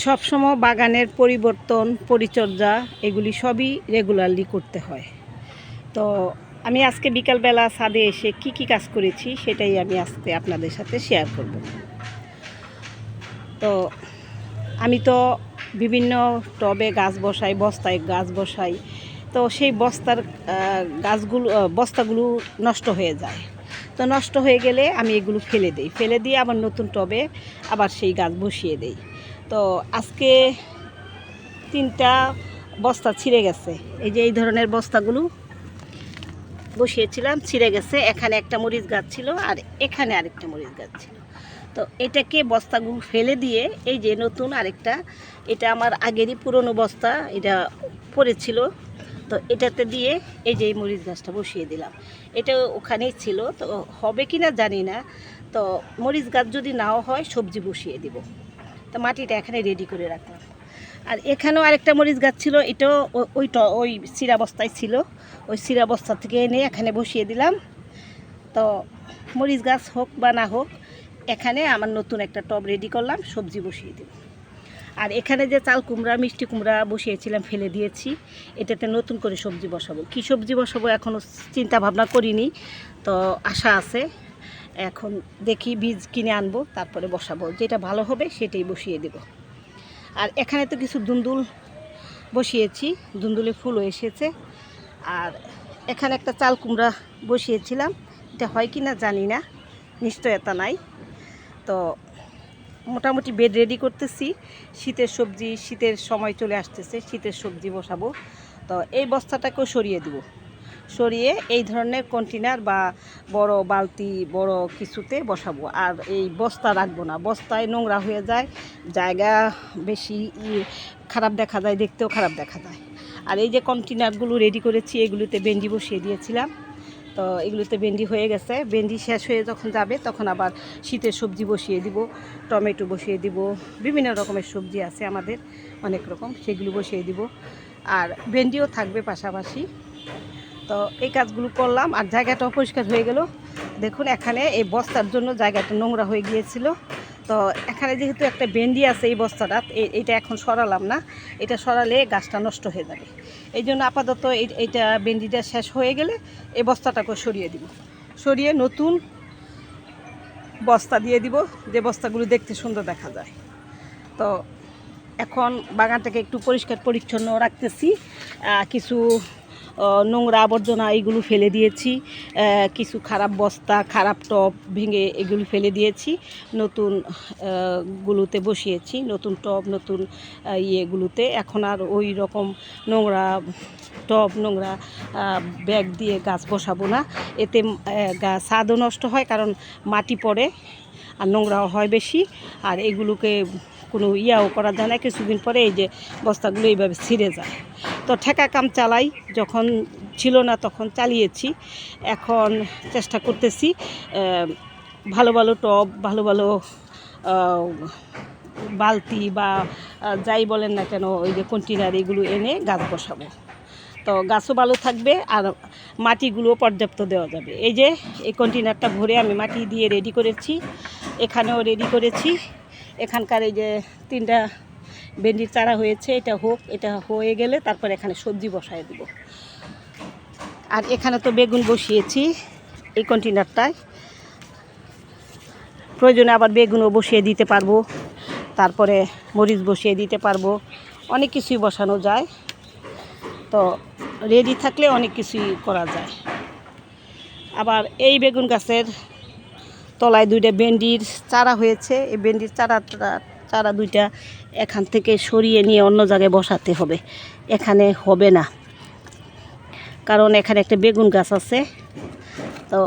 সবসময় বাগানের পরিবর্তন, পরিচর্যা, এগুলি সবই রেগুলারলি করতে হয়। তো আমি আজকে বিকালবেলা ছাদে এসে কি কি কাজ করেছি সেটাই আমি আজকে আপনাদের সাথে শেয়ার করব। তো আমি তো বিভিন্ন টবে গাছ বসাই, বস্তায় গাছ বসাই, তো সেই বস্তার গাছগুলো বস্তাগুলো নষ্ট হয়ে যায়। তো নষ্ট হয়ে গেলে আমি এগুলো ফেলে দিই। ফেলে দিয়ে আবার নতুন টবে আবার সেই গাছ বসিয়ে দেই। তো আজকে তিনটা বস্তা ছিঁড়ে গেছে। এই যে এই ধরনের বস্তাগুলো বসিয়েছিলাম, ছিঁড়ে গেছে। এখানে একটা মরিচ গাছ ছিল আর এখানে আরেকটা মরিচ গাছ ছিল। তো এটাকে বস্তাগুলো ফেলে দিয়ে এই যে নতুন আরেকটা, এটা আমার আগেরই পুরনো বস্তা, এটা পড়েছিল তো এটাতে দিয়ে এই যে এই মরিচ গাছটা বসিয়ে দিলাম। এটা ওখানেই ছিল, তো হবে কি না জানি না। তো মরিচ গাছ যদি নাও হয়, সবজি বসিয়ে দিব। তো মাটিটা এখানে রেডি করে রাখলাম। আর এখানেও আরেকটা মরিচ গাছ ছিল, এটাও ওই ওই সিরা বস্তায় ছিল। ওই সিরা বস্তা থেকে এনে এখানে বসিয়ে দিলাম। তো মরিচ গাছ হোক বা না হোক, এখানে আমার নতুন একটা টব রেডি করলাম, সবজি বসিয়ে দেব আর এখানে যে চাল কুমড়া, মিষ্টি কুমড়া বসিয়েছিলাম, ফেলে দিয়েছি। এটাতে নতুন করে সবজি বসাবো। কী সবজি বসাবো এখনও চিন্তা ভাবনা করিনি, তো আশা আছে। এখন দেখি বীজ কিনে আনব, তারপরে বসাবো। যেটা ভালো হবে সেটাই বসিয়ে দেব। আর এখানে তো কিছু দুন্দুল বসিয়েছি, দুন্দুলে ফুলও এসেছে। আর এখানে একটা চাল কুমড়া বসিয়েছিলাম। এটা হয় কি না জানি না নিশ্চয়তা নাই। তো মোটামুটি বেড রেডি করতেছি। শীতের সবজি, শীতের সময় চলে আসতেছে, শীতের সবজি বসাবো। তো এই বস্তাটাকেও সরিয়ে দিব। সরিয়ে এই ধরনের কন্টেনার বা বড় বালতি, বড় কিছুতে বসাবো। আর এই বস্তা রাখব না। বস্তায় নোংরা হয়ে যায়, জায়গা বেশি খারাপ দেখা যায়, দেখতেও খারাপ দেখা যায়। আর এই যে কন্টেনারগুলো রেডি করেছি, এগুলোতে বেন্ডি বসিয়ে দিয়েছিলাম। তো এগুলোতে ভেন্ডি হয়ে গেছে। ভেন্ডি শেষ হয়ে যখন যাবে, তখন আবার শীতের সবজি বসিয়ে দিব, টমেটো বসিয়ে দিব, বিভিন্ন রকমের সবজি আছে আমাদের, অনেক রকম, সেগুলো বসিয়ে দিব। আর ভেন্ডিও থাকবে পাশাপাশি। তো এই কাজগুলো করলাম আর জায়গাটাও পরিষ্কার হয়ে গেল। দেখুন, এখানে এই বস্তার জন্য জায়গাটা নোংরা হয়ে গিয়েছিল। তো এখানে যেহেতু একটা বেন্ডি আছে এই বস্তাটা, এ- এটা এখন সরালাম না। এটা সরালে গাছটা নষ্ট হয়ে যাবে। এই জন্য আপাতত এই- এইটা বেন্ডিটা শেষ হয়ে গেলে এই বস্তাটাকে সরিয়ে দিব। সরিয়ে নতুন বস্তা দিয়ে দিব, যে বস্তাগুলো দেখতে সুন্দর দেখা যায়। তো এখন বাগানটাকে একটু পরিষ্কার পরিচ্ছন্ন রাখতেছি কিছু নোংরা আবর্জনা এইগুলো ফেলে দিয়েছি। কিছু খারাপ বস্তা, খারাপ টব ভেঙে এগুলো ফেলে দিয়েছি। নতুন গুলোতে বসিয়েছি, নতুন টব, নতুন ইয়েগুলোতে। এখন আর ওই রকম নোংরা টব, নোংরা ব্যাগ দিয়ে গাছ বসাবো না। এতে স্বাদও নষ্ট হয় কারণ মাটি পড়ে আর নোংরাও হয় বেশি। আর এগুলোকে কোনো ইয়াও করা যায় না। কিছুদিন পরে এই যে বস্তাগুলো এইভাবে ছিঁড়ে যায়। তো ঠেকা কাম চালাই, যখন ছিল না তখন চালিয়েছি। এখন চেষ্টা করতেছি ভালো ভালো টব, ভালো ভালো বালতি বা যাই বলেন না কেন, ওই যে কন্টেনার এগুলো এনে গাছ বসাবো। তো গাছও ভালো থাকবে আর মাটিগুলো পর্যাপ্ত দেওয়া যাবে। এই যে, এই কন্টেনারটা ভরে আমি মাটি দিয়ে রেডি করেছি, এখানেও রেডি করেছি। এখানকার এই যে তিনটা ভেন্ডির চারা হয়েছে, এটা হোক, এটা হয়ে গেলে তারপর এখানে সবজি বসায় দিব। আর এখানে তো বেগুন বসিয়েছি এই কন্টেনারটায় প্রয়োজনে আবার বেগুনও বসিয়ে দিতে পারব, তারপরে মরিচ বসিয়ে দিতে পারব, অনেক কিছুই বসানো যায়। তো রেডি থাকলে অনেক কিছুই করা যায়। আবার এই বেগুন গাছের তলায় দুইটা ভেন্ডির চারা হয়েছে, এই ভেন্ডির চারা চারা দুইটা এখান থেকে সরিয়ে নিয়ে অন্য জায়গায় বসাতে হবে। এখানে হবে না। কারণ এখানে একটা বেগুন গাছ আছে। তো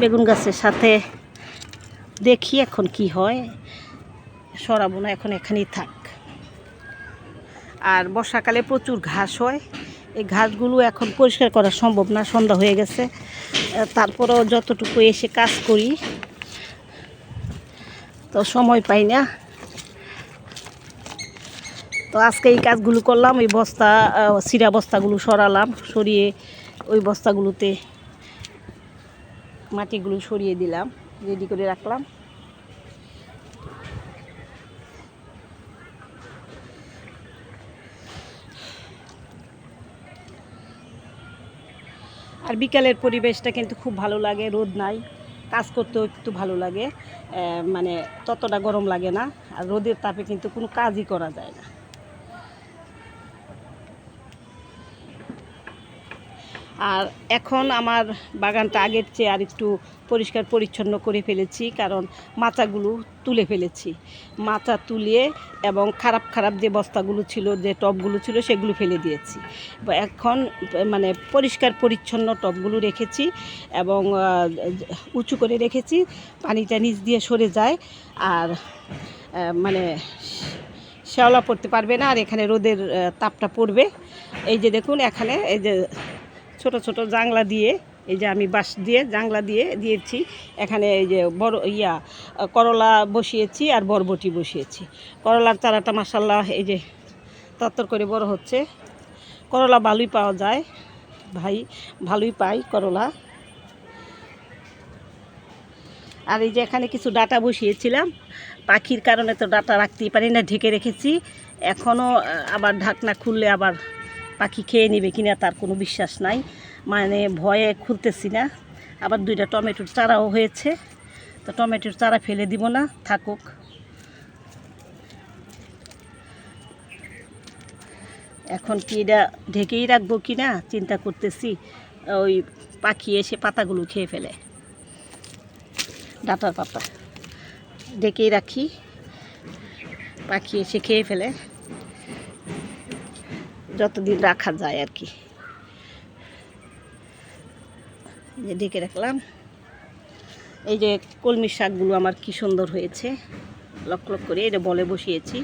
বেগুন গাছের সাথে দেখি এখন কি হয়। সরাবো না, এখন এখানেই থাক। আর বর্ষাকালে প্রচুর ঘাস হয়। এই ঘাসগুলো এখন পরিষ্কার করা সম্ভব না, সন্ধ্যা হয়ে গেছে। তারপরেও যতটুকু এসে কাজ করি, তো সময় পাই না। তো আজকে এই কাজগুলো করলাম, এই বস্তা সিরা বস্তাগুলো সরালাম, সরিয়ে ওই বস্তাগুলোতে মাটিগুলো সরিয়ে দিলাম রেডি করে রাখলাম। আর বিকালের পরিবেশটা কিন্তু খুব ভালো লাগে, রোদ নাই, কাজ করতেও একটু ভালো লাগে মানে ততটা গরম লাগে না, আর রোদের তাপে কিন্তু কোনো কাজই করা যায় না। আর এখন আমার বাগানটা আগের চেয়ে আর একটু পরিষ্কার পরিচ্ছন্ন করে ফেলেছি, কারণ মাচাগুলো তুলে ফেলেছি। মাচা তুলিয়ে এবং খারাপ খারাপ যে বস্তাগুলো ছিল, যে টবগুলো ছিল, সেগুলো ফেলে দিয়েছি। এখন মানে পরিষ্কার পরিচ্ছন্ন টবগুলো রেখেছি এবং উঁচু করে রেখেছি, পানিটা নিচ দিয়ে সরে যায় আর মানে শ্যাওলা পড়তে পারবে না আর এখানে রোদের তাপটা পড়বে। এই যে দেখুন, এখানে এই যে ছোট ছোট জাংলা দিয়ে, এই যে আমি বাঁশ দিয়ে জাংলা দিয়ে দিয়েছি। এখানে এই যে বড় ইয়া, করলা বসিয়েছি আর বরবটি বসিয়েছি। করলার চারাটা মাসাল্লাহ এই যে তত্তর করে বড় হচ্ছে। করলা ভালোই পাওয়া যায়। ভাই, ভালোই পাই করলা। আর এই যে এখানে কিছু ডাটা বসিয়েছিলাম। পাখির কারণে তো ডাটা রাখতেই পারি না, ঢেকে রেখেছি। এখনও আবার ঢাকনা খুললে আবার পাখি খেয়ে নেবে কিনা তার কোনো বিশ্বাস নাই। মানে ভয়ে খুলতেছি না। আবার দুইটা টমেটোর চারাও হয়েছে। তো টমেটোর চারা ফেলে দিব না, থাকুক। এখন কি এটা ঢেকেই রাখব কি না চিন্তা করতেছি, ওই পাখি এসে পাতাগুলো খেয়ে ফেলে। ডাটার পাতা। ডেকেই রাখি। পাখি এসে খেয়ে ফেলে। যতদিন রাখা যায় আর কি। যে ডেকে রাখলাম। এই যে কলমি শাকগুলো আমার কি সুন্দর হয়েছে। লক লক করে এটা বলে বসিয়েছি।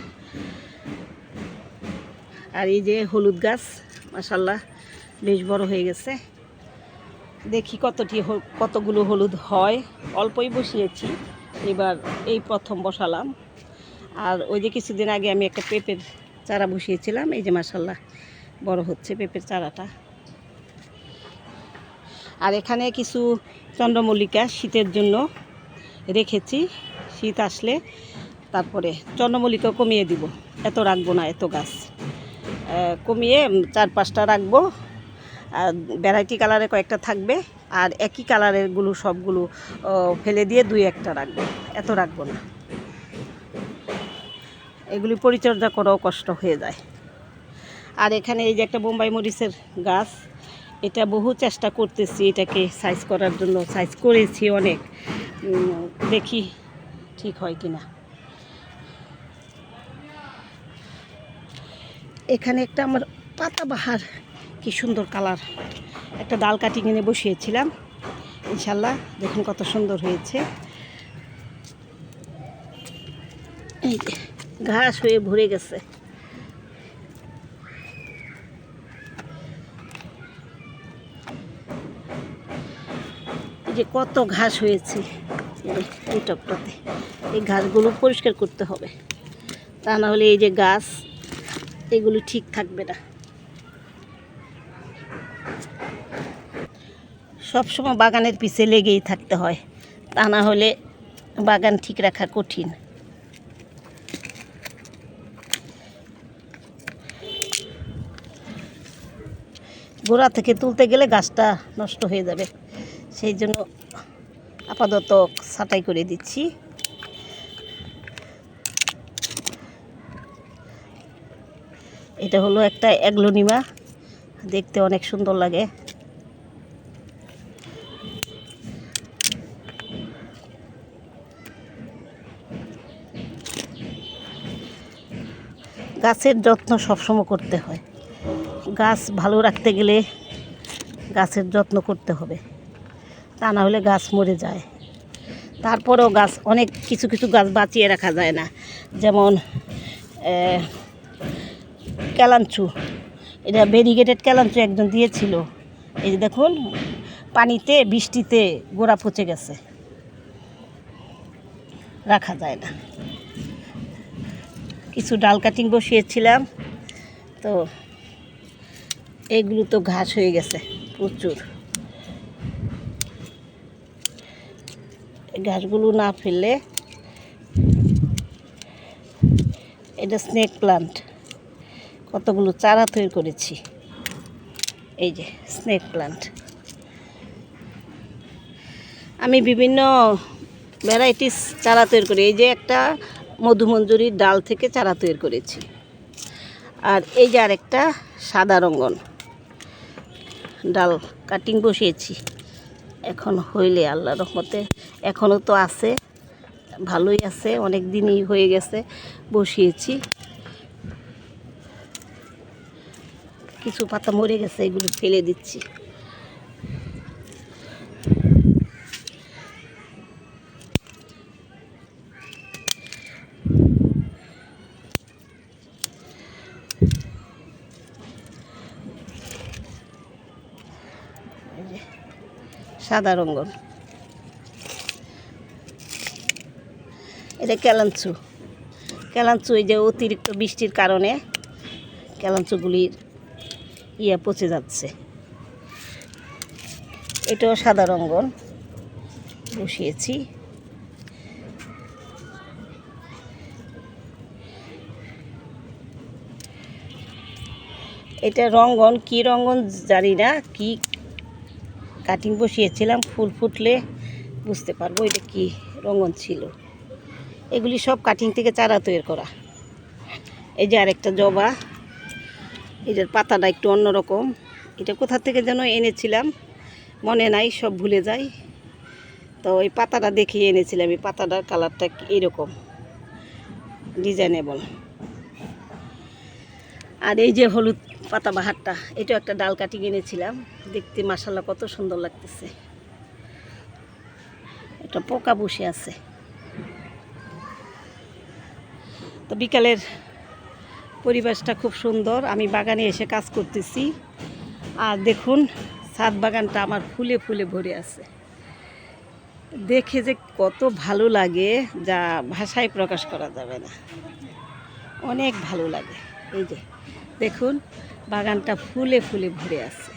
আর এই যে হলুদ গাছ মাসাল্লাহ বেশ বড় হয়ে গেছে। দেখি কতটি কতগুলো হলুদ হয়। অল্পই বসিয়েছি, এবার এই প্রথম বসালাম। আর ওই যে কিছুদিন আগে আমি একটা পেঁপের চারা বসিয়েছিলাম, এই যে মাসাল্লাহ বড় হচ্ছে পেঁপের চারাটা। আর এখানে কিছু চন্দ্রমল্লিকা শীতের জন্য রেখেছি। শীত আসলে তারপরে চন্দ্রমল্লিকা কমিয়ে দিব। এত রাখব না, এত গাছ। কমিয়ে চার পাঁচটা রাখব। আর ভ্যারাইটি কালারে কয়েকটা থাকবে। আর একই কালারেরগুলো সবগুলো ফেলে দিয়ে দুই একটা রাখব। এত রাখব না। এগুলি পরিচর্যা করাও কষ্ট হয়ে যায়। আর এখানে এই যে একটা বোম্বাই মরিচের গাছ, এটা বহু চেষ্টা করতেছি এটাকে সাইজ করার জন্য সাইজ করেছি অনেক। দেখি ঠিক হয় কিনা। এখানে একটা আমার পাতাবাহার, কি সুন্দর কালার। একটা ডাল কাটি কিনে বসিয়েছিলাম। ইনশাল্লাহ দেখুন কত সুন্দর হয়েছে। এই ঘাস হয়ে ভরে গেছে। যে কত ঘাস হয়েছে এই টপটাতে। এই ঘাসগুলো পরিষ্কার করতে হবে। তা না হলে এই যে গাছ, এগুলো ঠিক থাকবে না। সবসময় বাগানের পিছে লেগেই থাকতে হয়। তা না হলে বাগান ঠিক রাখা কঠিন। গোড়া থেকে তুলতে গেলে গাছটা নষ্ট হয়ে যাবে। সেই জন্য আপাতত ছাঁটাই করে দিচ্ছি। এটা হলো একটা অ্যাগ্লোনিমা। দেখতে অনেক সুন্দর লাগে। গাছের যত্ন সবসময় করতে হয়। গাছ ভালো রাখতে গেলে গাছের যত্ন করতে হবে। তা না হলে গাছ মরে যায়। তারপরেও গাছ, অনেক কিছু কিছু গাছ বাঁচিয়ে রাখা যায় না। যেমন ক্যালাঞ্চু এটা ভেরিগেটেড ক্যালাঞ্চু একজন দিয়েছিল। এই যে দেখুন, পানিতে, বৃষ্টিতে গোড়া পচে গেছে। রাখা যায় না। কিছু ডাল কাটিং বসিয়েছিলাম। তো, এগুলো তো ঘাস হয়ে গেছে প্রচুর। ঘাসগুলো না ফেললে এটা স্নেক প্লান্ট কতগুলো চারা তৈরি করেছি। এই যে স্নেক প্লান্ট আমি বিভিন্ন ভ্যারাইটিস চারা তৈরি করি। এই যে একটা মধুমঞ্জুরির ডাল থেকে চারা তৈরি করেছি। আর এই যে আরেকটা সাদা রঙ্গন। ডাল কাটিং বসিয়েছি। এখন হইলে আল্লাহ রহমতে এখনও তো আছে, ভালোই আছে, অনেক দিনই হয়ে গেছে, বসিয়েছি। কিছু পাতা মরে গেছে, এগুলো ফেলে দিচ্ছি। সাদা রঙ্গন এটা কেলাঞ্চু। কেলাঞ্চু এই যে অতিরিক্ত বৃষ্টির কারণে কেলাঞ্চুগুলির ইয়ে পচে যাচ্ছে। এটাও সাদা রঙ্গন। বসিয়েছি। এটা রঙ্গন কি রঙ্গন জানি না, কি কাটিং বসিয়েছিলাম, ফুল ফুটলে বুঝতে পারব এটা কি রঙ্গন ছিল। এগুলি সব কাটিং থেকে চারা তৈরি করা। এই যে আরেকটা জবা, এটার পাতাটা একটু অন্যরকম। এটা কোথা থেকে যেন এনেছিলাম, মনে নাই, সব ভুলে যাই। তো ওই পাতাটা দেখিয়ে এনেছিলাম, এই পাতাটার কালারটা এরকম ডিজাইনেবল আর এই যে হলুদ পাতা বাহারটা, এটাও একটা ডাল কাটি এনেছিলাম। দেখতে মাসাল্লাহ কত সুন্দর লাগতেছে। একটা পোকা বসে আছে। তো বিকালের পরিবেশটা খুব সুন্দর। আমি বাগানে এসে কাজ করতেছি। আর দেখুন, ছাদ বাগানটা আমার ফুলে ফুলে ভরে আছে। দেখে যে কত ভালো লাগে, যা ভাষায় প্রকাশ করা যাবে না। অনেক ভালো লাগে। এই যে, দেখুন, বাগানটা ফুলে ফুলে ভরে আছে।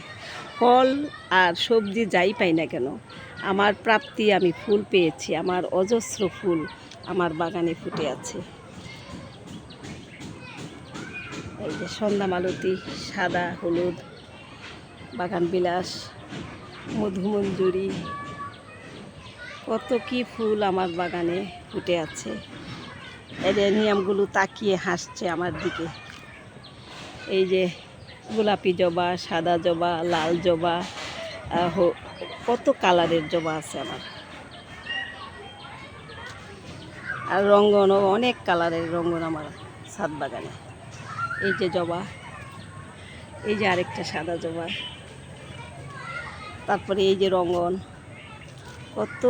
ফল আর সবজি যাই পাই না কেন, আমার প্রাপ্তি আমি ফুল পেয়েছি। আমার অজস্র ফুল আমার বাগানে ফুটে আছে। এই যে সন্ধ্যা মালতী, সাদা, হলুদ, বাগান বিলাস মধুমঞ্জুরি কত কি ফুল আমার বাগানে ফুটে আছে। নিয়মগুলো তাকিয়ে হাসছে আমার দিকে। এই যে গোলাপি জবা, সাদা জবা, লাল জবা কত কালারের জবা আছে আমার। আর রঙ্গনও অনেক কালারের রঙ্গন আমার ছাদ বাগানে। এই যে জবা। এই যে আরেকটা সাদা জবা। তারপরে এই যে রঙ্গন। কত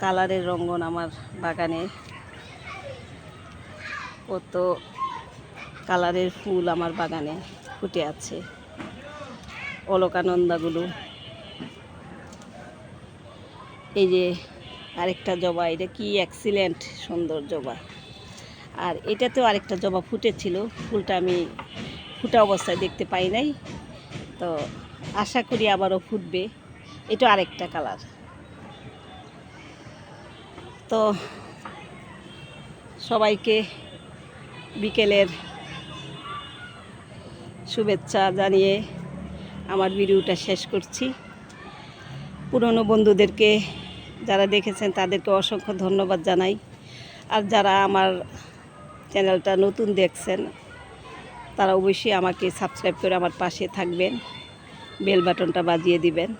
কালারের রঙ্গন আমার বাগানে। কত কালারের ফুল আমার বাগানে ফুটে আছে। অলকানন্দাগুলো। এই যে আরেকটা জবা, এটা কি অ্যাক্সিলেন্ট সুন্দর জবা। আর এটাতেও আরেকটা জবা ফুটেছিল। ফুলটা আমি ফুটা অবস্থায় দেখতে পাই নাই। তো আশা করি আবারও ফুটবে। এটা আরেকটা কালার। তো সবাইকে বিকেলের শুভেচ্ছা জানিয়ে আমার ভিডিওটা শেষ করছি। পুরনো বন্ধুদেরকে যারা দেখেছেন তাদেরকে অসংখ্য ধন্যবাদ জানাই। আর যারা আমার চ্যানেলটা নতুন দেখছেন, তারা অবশ্যই আমাকে সাবস্ক্রাইব করে আমার পাশে থাকবেন বেল বাটনটা বাজিয়ে দিবেন।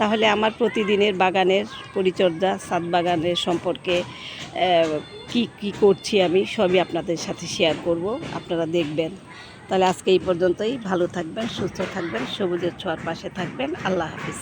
তাহলে আমার প্রতিদিনের বাগানের পরিচর্যা, সাত বাগানের সম্পর্কে কি কি করছি আমি, সবই আপনাদের সাথে শেয়ার করব, আপনারা দেখবেন। তাহলে আজকে এই পর্যন্তই, ভালো থাকবেন, সুস্থ থাকবেন, সবুজের ছোঁয়ার পাশে থাকবেন, আল্লাহ হাফিজ।